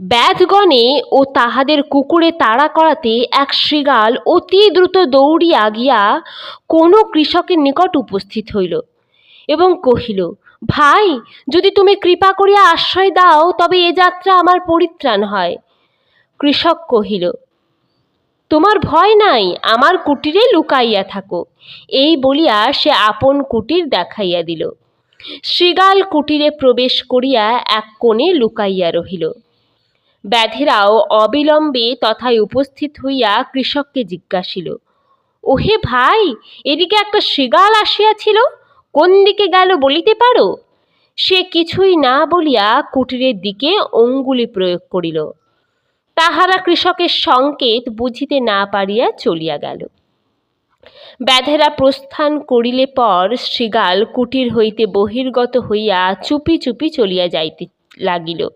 ব্যাধগণে ও তাহাদের কুকুরে তাড়া করাতে এক শৃগাল অতি দ্রুত দৌড়িয়া গিয়া কোনো কৃষকের নিকট উপস্থিত হইল এবং কহিল, ভাই, যদি তুমি কৃপা করিয়া আশ্রয় দাও, তবে এ যাত্রা আমার পরিত্রাণ হয়। কৃষক কহিল, তোমার ভয় নাই, আমার কুটিরে লুকাইয়া থাকো। এই বলিয়া সে আপন কুটির দেখাইয়া দিল। শৃগাল কুটিরে প্রবেশ করিয়া এক কোণে লুকাইয়া রহিল। ব্যাধেরাও অবিলম্বে তথায় উপস্থিত হইয়া কৃষককে জিজ্ঞাসিল, ওহে ভাই, এদিকে একটা শৃগাল আসিয়াছিল, কোন দিকে গেল বলিতে পারো? সে কিছুই না বলিয়া কুটিরের দিকে অঙ্গুলি প্রয়োগ করিল। তাহারা কৃষকের সংকেত বুঝিতে না পারিয়া চলিয়া গেল। ব্যাধেরা প্রস্থান করিলে পর শৃগাল কুটির হইতে বহির্গত হইয়া চুপি চুপি চলিয়া যাইতে লাগিল।